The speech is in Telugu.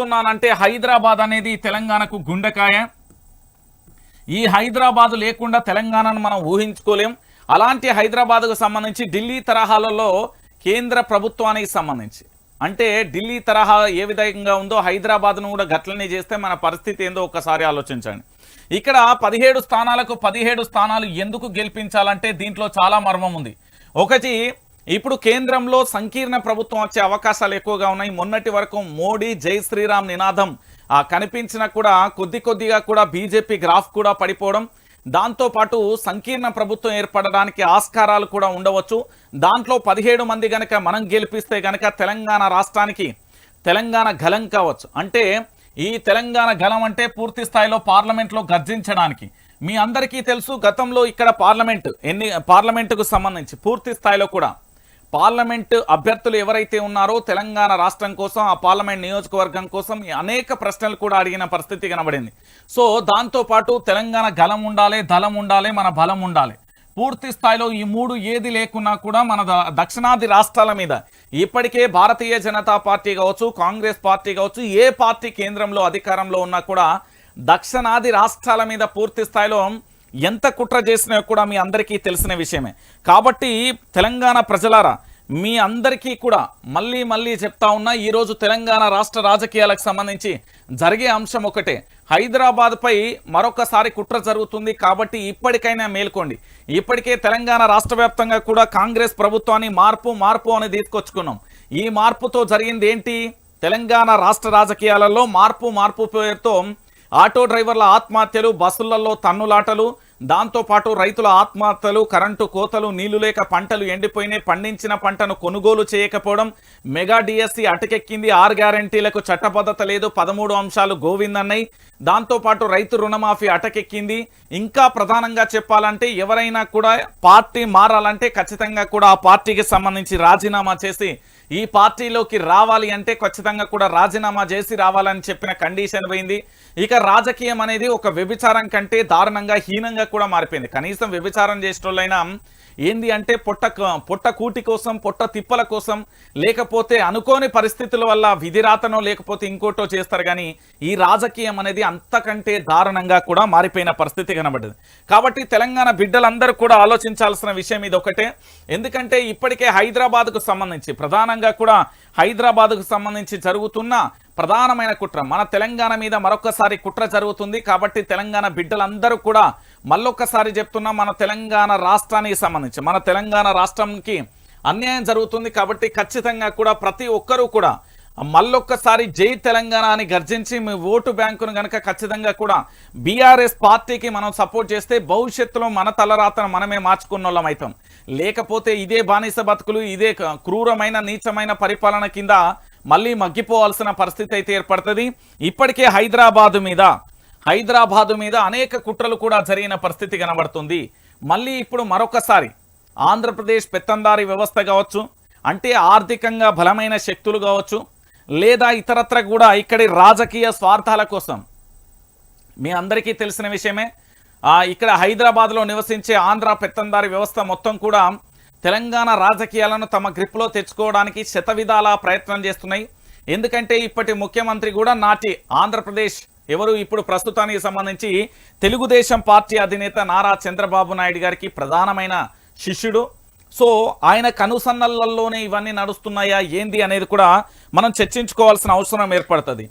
చెప్తున్నానంటే హైదరాబాద్ అనేది తెలంగాణకు గుండెకాయ. ఈ హైదరాబాద్ లేకుండా తెలంగాణను మనం ఊహించుకోలేం. అలాంటి హైదరాబాద్కు సంబంధించి ఢిల్లీ తరహాలలో కేంద్ర ప్రభుత్వానికి సంబంధించి. అంటే ఢిల్లీ తరహా ఏ విధంగా ఉందో హైదరాబాద్ను కూడా గట్లనే చేస్తే మన పరిస్థితి ఏందో ఒక్కసారి ఆలోచించండి. ఇక్కడ పదిహేడు స్థానాలకు పదిహేడు స్థానాలు ఎందుకు గెలిపించాలంటే దీంట్లో చాలా మర్మం ఉంది. ఒకటి ఇప్పుడు కేంద్రంలో సంకీర్ణ ప్రభుత్వం వచ్చే అవకాశాలు ఎక్కువగా ఉన్నాయి. మొన్నటి వరకు మోడీ జై శ్రీరామ్ నినాదం ఆ కనిపించిన కూడా కొద్ది కొద్దిగా కూడా బీజేపీ గ్రాఫ్ కూడా పడిపోవడం. దాంతో పాటు సంకీర్ణ ప్రభుత్వం ఏర్పడడానికి ఆస్కారాలు కూడా ఉండవచ్చు. దాంట్లో పదిహేడు మంది గనక మనం గెలిపిస్తే గనక తెలంగాణ రాష్ట్రానికి తెలంగాణ గలం కావచ్చు. అంటే ఈ తెలంగాణ గలం అంటే పూర్తి స్థాయిలో పార్లమెంట్లో గర్జించడానికి. మీ అందరికీ తెలుసు గతంలో ఇక్కడ పార్లమెంట్ ఎన్ని పార్లమెంటుకు సంబంధించి పూర్తి స్థాయిలో కూడా పార్లమెంట్ అభ్యర్థులు ఎవరైతే ఉన్నారో తెలంగాణ రాష్ట్రం కోసం ఆ పార్లమెంట్ నియోజకవర్గం కోసం అనేక ప్రశ్నలు కూడా అడిగిన పరిస్థితి కనబడింది. సో దాంతో పాటు తెలంగాణ గలం ఉండాలి దళం ఉండాలి మన బలం ఉండాలి. పూర్తి స్థాయిలో ఈ మూడు ఏది లేకున్నా కూడా మన ద- దక్షిణాది రాష్ట్రాల మీద. ఇప్పటికే భారతీయ జనతా పార్టీ కావచ్చు కాంగ్రెస్ పార్టీ కావచ్చు ఏ పార్టీ కేంద్రంలో అధికారంలో ఉన్నా కూడా దక్షిణాది రాష్ట్రాల మీద పూర్తి స్థాయిలో ఎంత కుట్ర చేసినా కూడా మీ అందరికీ తెలిసిన విషయమే. కాబట్టి తెలంగాణ ప్రజలారా మీ అందరికీ కూడా మళ్ళీ మళ్ళీ చెప్తా ఉన్నా ఈరోజు తెలంగాణ రాష్ట్ర రాజకీయాలకు సంబంధించి జరిగే అంశం ఒకటే. హైదరాబాద్పై మరొకసారి కుట్ర జరుగుతుంది కాబట్టి ఇప్పటికైనా మేల్కోండి. ఇప్పటికే తెలంగాణ రాష్ట్ర వ్యాప్తంగా కూడా కాంగ్రెస్ ప్రభుత్వాన్ని మార్పు మార్పు అని తీసుకొచ్చుకున్నాం. ఈ మార్పుతో జరిగింది ఏంటి? తెలంగాణ రాష్ట్ర రాజకీయాలలో మార్పు మార్పు పేరుతో ఆటో డ్రైవర్ల ఆత్మహత్యలు బస్సులలో తన్నులాటలు దాంతోపాటు రైతుల ఆత్మహత్యలు కరెంటు కోతలు నీళ్ళు లేక పంటలు ఎండిపోయినాయి. పండించిన పంటను కొనుగోలు చేయకపోవడం మెగా డిఎస్సి అటకెక్కింది. ఆరు గ్యారంటీలకు చట్టబద్ధత లేదు. పదమూడు అంశాలు గోవిందన్నయ్య. దాంతోపాటు రైతు రుణమాఫీ అటకెక్కింది. ఇంకా ప్రధానంగా చెప్పాలంటే ఎవరైనా కూడా పార్టీ మారాలంటే ఖచ్చితంగా కూడా ఆ పార్టీకి సంబంధించి రాజీనామా చేసి ఈ పార్టీలోకి రావాలి అంటే ఖచ్చితంగా కూడా రాజీనామా చేసి రావాలని చెప్పిన కండిషన్ పోయింది. ఇక రాజకీయం అనేది ఒక వ్యభిచారం కంటే దారుణంగా హీనంగా కూడా మారిపోయింది. కనీసం వ్యభిచారం చేసేటోళ్ళైనా ఏంది అంటే పొట్ట పొట్ట కూటి కోసం పొట్ట తిప్పల కోసం లేకపోతే అనుకోని పరిస్థితుల వల్ల విధిరాతనో లేకపోతే ఇంకోటో చేస్తారు కానీ ఈ రాజకీయం అనేది అంతకంటే దారుణంగా కూడా మారిపోయిన పరిస్థితి కనబడ్డది. కాబట్టి తెలంగాణ బిడ్డలందరూ కూడా ఆలోచించాల్సిన విషయం ఇది ఒకటే ఎందుకంటే ఇప్పటికే హైదరాబాద్కు సంబంధించి ప్రధానంగా కూడా హైదరాబాద్కు సంబంధించి జరుగుతున్న ప్రధానమైన కుట్ర. మన తెలంగాణ మీద మరొకసారి కుట్ర జరుగుతుంది కాబట్టి తెలంగాణ బిడ్డలందరూ కూడా మళ్ళొక్కసారి చెప్తున్నా మన తెలంగాణ రాష్ట్రానికి సంబంధించి. మన తెలంగాణ రాష్ట్రంకి అన్యాయం జరుగుతుంది కాబట్టి ఖచ్చితంగా కూడా ప్రతి ఒక్కరూ కూడా మళ్ళొక్కసారి జై తెలంగాణ అని గర్జించి మీ ఓటు బ్యాంకును గనక ఖచ్చితంగా కూడా బీఆర్ఎస్ పార్టీకి మనం సపోర్ట్ చేస్తే భవిష్యత్తులో మన తలరాతను మనమే మార్చుకున్న వాళ్ళం అవుతాం లేకపోతే ఇదే బానిస బతుకులు ఇదే క్రూరమైన నీచమైన పరిపాలన కింద మళ్ళీ మగ్గిపోవాల్సిన పరిస్థితి అయితే ఏర్పడుతుంది. ఇప్పటికే హైదరాబాదు మీద హైదరాబాదు మీద అనేక కుట్రలు కూడా జరిగిన పరిస్థితి కనబడుతుంది. మళ్ళీ ఇప్పుడు మరొకసారి ఆంధ్రప్రదేశ్ పెత్తందారి వ్యవస్థ కావచ్చు అంటే ఆర్థికంగా బలమైన శక్తులు కావచ్చు లేదా ఇతరత్ర కూడా ఇక్కడి రాజకీయ స్వార్థాల కోసం. మీ అందరికీ తెలిసిన విషయమే ఇక్కడ హైదరాబాద్లో నివసించే ఆంధ్ర పెత్తందారి వ్యవస్థ మొత్తం కూడా తెలంగాణ రాజకీయాలను తమ గ్రిప్లో తెచ్చుకోవడానికి శతవిధాల ప్రయత్నం చేస్తున్నాయి. ఎందుకంటే ఇప్పటి ముఖ్యమంత్రి కూడా నాటి ఆంధ్రప్రదేశ్ ఎవరు ఇప్పుడు ప్రస్తుతానికి సంబంధించి తెలుగుదేశం పార్టీ అధినేత నారా చంద్రబాబు నాయుడు గారికి ప్రధానమైన శిష్యుడు. సో ఆయన కనుసన్నలలోనే ఇవన్నీ నడుస్తున్నాయా ఏంది అనేది కూడా మనం చర్చించుకోవాల్సిన అవసరం ఏర్పడుతుంది.